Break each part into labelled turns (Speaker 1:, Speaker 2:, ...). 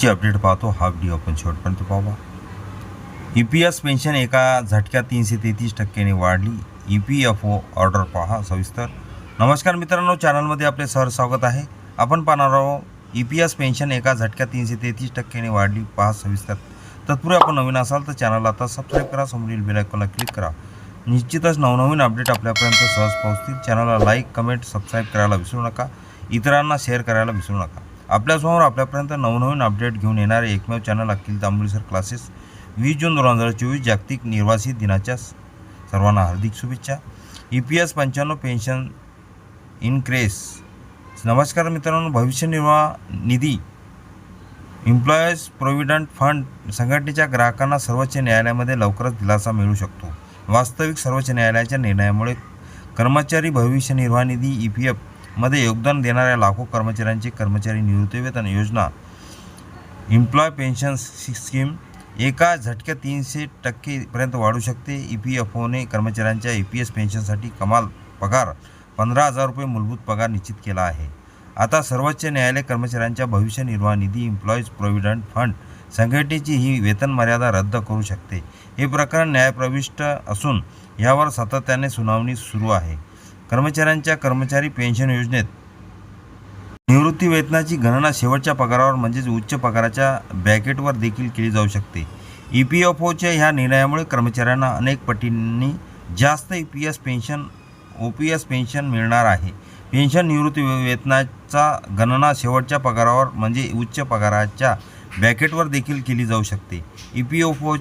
Speaker 1: ची अपडेट पाहतो. हा व्हिडिओ आपण शेवटपर्यंत पाहावा ई पी एस पेन्शन एका झटक्यात तीनशे तेहतीस टक्क्याने वाढली. E P F O order पहा सविस्तर. नमस्कार मित्रांनो चॅनलमध्ये आपले सर स्वागत आहे. आपण पाहणार आहोत ई पी एस पेन्शन एका झटक्यात तीनशे तेहतीस टक्क्याने वाढली. पहा सविस्तर. तत्पूर्वी आपण नवीन असाल तर चॅनलला आता सबस्क्राईब करा समोरील बेलायकॉनला क्लिक करा. निश्चितच नवनवीन अपडेट आपल्यापर्यंत सहज पोहोचतील. चॅनलला लाईक कमेंट सबस्क्राईब करायला विसरू नका. इतरांना शेअर करायला विसरू नका. आपल्यासमोर आपल्यापर्यंत नवनवीन अपडेट घेऊन येणारे एकमेव channel Akhil Tambuli sir classes वीस जून दोन हजार चोवीस जागतिक निर्वासित दिनाच्या सर्वांना हार्दिक शुभेच्छा. ई पी एस पंच्याण्णव पेन्शन इनक्रेस नमस्कार मित्रांनो भविष्य निर्वाह निधी. एम्प्लॉयर्स प्रोव्हिडंट फंड संघटनेच्या ग्राहकांना सर्वोच्च न्यायालयामध्ये लवकरच दिलासा मिळू शकतो. वास्तविक सर्वोच्च न्यायालयाच्या निर्णयामुळे कर्मचारी भविष्य निर्वाह निधी ई पी एफ मध्ये योगदान देणाऱ्या लाखो कर्मचाऱ्यांचे कर्मचारी निवृत्तीवेतन योजना एम्प्लॉय पेन्शन स्कीम एका झटक्यात तीनशे टक्केपर्यंत वाढू शकते. ई पी एफ ओने कर्मचाऱ्यांच्या ई पी एस पेन्शनसाठी कमाल पगार पंधरा हजार रुपये मूलभूत पगार निश्चित केला आहे. आता सर्वोच्च न्यायालय कर्मचाऱ्यांच्या भविष्य निर्वाह निधी एम्प्लॉईज प्रोविडंट फंड संघटनेची ही वेतन मर्यादा रद्द करू शकते. हे प्रकरण न्यायप्रविष्ट असून यावर सातत्याने सुनावणी सुरू आहे. कर्मचाऱ्यांच्या कर्मचारी पेन्शन योजनेत निवृत्ती वेतनाची गणना शेवटच्या पगारावर म्हणजेच उच्च पगाराच्या ब्रॅकेटवर देखील केली जाऊ शकते. ई पी एफ ओच्या ह्या निर्णयामुळे कर्मचाऱ्यांना अनेक पटींनी जास्त E P S pension O P S pension मिळणार आहे. पेन्शन निवृत्ती वेतनाचा गणना शेवटच्या पगारावर म्हणजे उच्च पगाराच्या ब्रॅकेटवर देखील केली जाऊ शकते. ई पी एफ ओ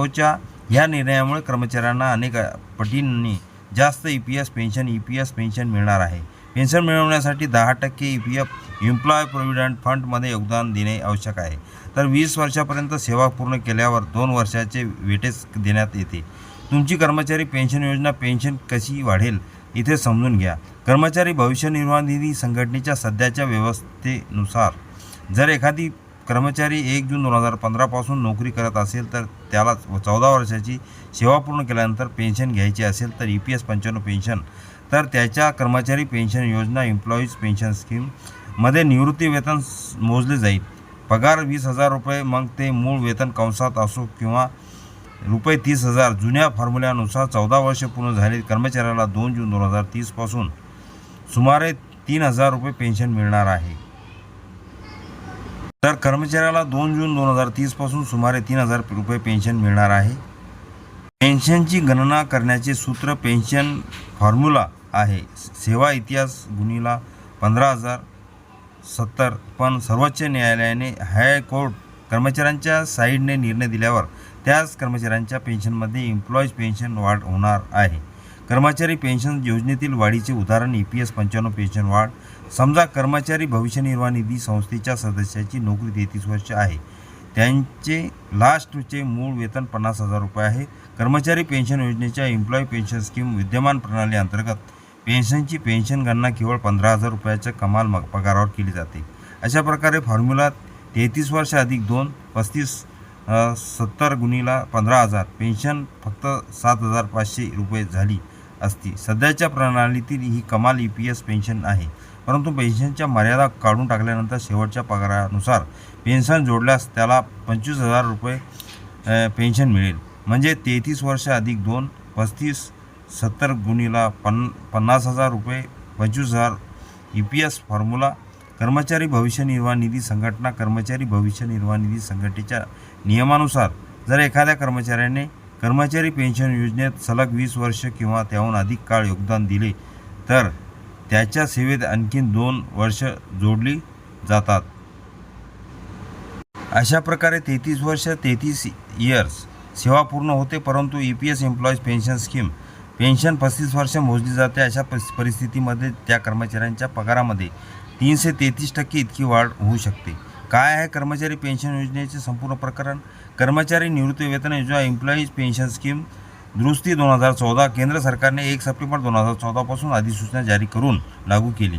Speaker 1: ओच्या ह्या निर्णयामुळे कर्मचाऱ्यांना अनेक पटींनी जास्त E P S pension E P S pension मिळणार आहे. पेन्शन मिळवण्यासाठी दहा टक्के E P F employ provident फंडमध्ये योगदान देणे आवश्यक आहे. तर वीस वर्षापर्यंत सेवा पूर्ण केल्यावर दोन वर्षाचे वेटेज देण्यात येते. तुमची कर्मचारी पेन्शन योजना पेन्शन कशी वाढेल इथे समजून घ्या. कर्मचारी भविष्य निर्वाह निधी संघटनेच्या सध्याच्या व्यवस्थेनुसार जर एखादी कर्मचारी एक जून दोन हजार पंधरापासून नोकरी करत असेल तर त्याला चौदा वर्षाची सेवा पूर्ण केल्यानंतर पेन्शन घ्यायची असेल तर ई पी एस पंच्याण्णव पेन्शन. तर त्याच्या कर्मचारी पेन्शन योजना एम्प्लॉईज पेन्शन स्कीममध्ये निवृत्ती वेतन मोजले जाईल. पगार वीस हजार रुपये मग ते मूळ वेतन कंसात असो किंवा रुपये तीस हजार. जुन्या फॉर्म्युल्यानुसार चौदा वर्ष पूर्ण झाले कर्मचाऱ्याला दोन जून दोन हजार तीसपासून सुमारे तीन हजार रुपये पेन्शन मिळणार आहे. तर कर्मचाऱ्याला दोन जून दोन हजार तीसपासून सुमारे तीन हजार रुपये पेन्शन मिळणार आहे. पेन्शनची गणना करण्याचे सूत्र पेन्शन फॉर्म्युला आहे. सेवा इतिहास गुणीला पंधरा हजार सत्तर पण सर्वोच्च न्यायालयाने हायकोर्ट कर्मचाऱ्यांच्या साईडने निर्णय दिल्यावर त्याच कर्मचाऱ्यांच्या पेन्शनमध्ये एम्प्लॉईज पेन्शन वाढ होणार आहे. कर्मचारी पेन्शन योजनेतील वाढीचे उदाहरण ई पी एस पंच्याण्णव पेन्शन वाढ. समजा कर्मचारी भविष्य निर्वाह निधी संस्थेच्या सदस्याची नोकरी तेहतीस वर्ष आहे. त्यांचे लास्टचे मूळ वेतन पन्नास हजार रुपये आहे. कर्मचारी पेन्शन योजनेच्या एम्प्लॉई पेन्शन स्कीम विद्यमान प्रणाली अंतर्गत पेन्शनची पेन्शन गणना केवळ पंधरा हजार रुपयाच्या कमाल मग पगारावर केली जाते. अशा प्रकारे फॉर्म्युला तेहतीस वर्ष अधिक दोन पस्तीस सत्तर गुणीला पंधरा हजार. पेन्शन फक्त सात हजार पाचशे रुपये झाली. असती. सध्याच्या प्रणालीतील ही कमाल ई पी एस पेन्शन आहे. परंतु पेन्शनच्या मर्यादा काढून टाकल्यानंतर शेवटच्या पगारानुसार पेन्शन जोडल्यास त्याला पंचवीस हजार रुपये पेन्शन मिळेल. म्हणजे तेहतीस वर्ष अधिक दोन पस्तीस सत्तर गुणीला पन् पन्नास हजार रुपये पंचवीस हजार ई पी एस फॉर्म्युला कर्मचारी भविष्य निर्वाह निधी संघटना कर्मचारी भविष्य निर्वाह निधी संघटनेच्या नियमानुसार जर एखाद्या कर्मचाऱ्याने कर्मचारी पेन्शन योजनेत सलग वीस वर्ष किंवा त्याहून अधिक काळ योगदान दिले तर त्याच्या सेवेत आणखीन दोन वर्ष जोडली जातात. अशा प्रकारे तेहतीस वर्ष तेहतीस इयर्स सेवा पूर्ण होते परंतु E P S employees pension scheme pension पस्तीस वर्ष मोजली जाते. अशा परिस्थितीमध्ये त्या कर्मचाऱ्यांच्या पगारामध्ये तीनशे तेहतीस टक्के इतकी वाढ होऊ शकते. काय आहे? कर्मचारी पेन्शन योजनेचे संपूर्ण प्रकरण? कर्मचारी निवृत्ती वेतन योजना एम्प्लॉईज पेन्शन स्कीम दुरुस्ती दोन हजार चौदा केंद्र सरकारने एक सप्टेंबर दोन हजार चौदापासून अधिसूचना जारी करून लागू केली.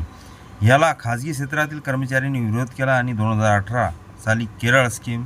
Speaker 1: ह्याला खाजगी क्षेत्रातील कर्मचाऱ्यांनी विरोध केला आणि दोन हजार अठरा साली केरळ स्कीम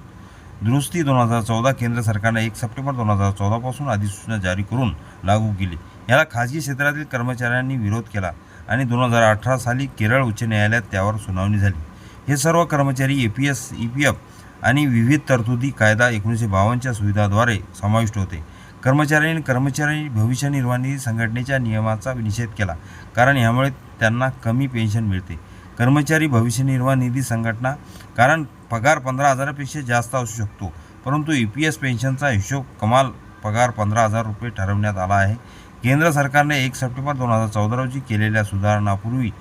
Speaker 1: दुरुस्ती दोन हजार चौदा केंद्र सरकारने एक सप्टेंबर दोन हजार चौदापासून अधिसूचना जारी करून लागू केली. याला खाजगी क्षेत्रातील कर्मचाऱ्यांनी विरोध केला आणि दोन हजार अठरा साली केरळ उच्च न्यायालयात त्यावर सुनावणी झाली. हे सर्व कर्मचारी A P S E P F आणि विविध तरतुदी कायदा एकोणीसशे बावन्नच्या सुविधाद्वारे समाविष्ट होते. कर्मचाऱ्यांनी कर्मचारी भविष्य निर्वाह निधी संघटनेच्या नियमाचा निषेध केला कारण यामुळे त्यांना कमी पेन्शन मिळते. कर्मचारी भविष्य निर्वाह निधी संघटना कारण पगार पंधरा हजारापेक्षा जास्त असू शकतो परंतु ई पी एस पेन्शनचा हिशोब कमाल पगार पंधरा हजार रुपये ठरवण्यात आला आहे. केंद्र सरकारने एक सप्टेंबर दोन हजार चौदा रोजी केलेल्या सुधारणापूर्वी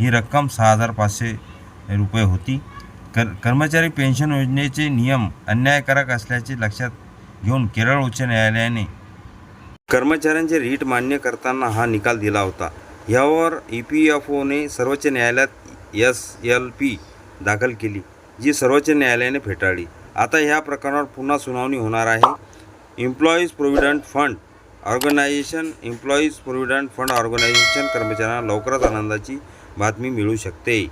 Speaker 1: ही रक्कम सहा हजार पाचशे रुपये होती. कर कर्मचारी पेन्शन योजनेचे नियम अन्यायकारक असल्याचे लक्षात घेऊन केरळ उच्च न्यायालयाने कर्मचाऱ्यांचे रीट मान्य करताना हा निकाल दिला होता. यावर ई पी एफ ओने सर्वोच्च न्यायालयात एस एल पी दाखल केली जी सर्वोच्च न्यायालयाने फेटाळली. आता ह्या प्रकरणावर पुन्हा सुनावणी होणार आहे. Employees provident fund organisation employees provident fund organisation कर्मचाऱ्यांना लवकरच आनंदाची बातमी मिळू शकते.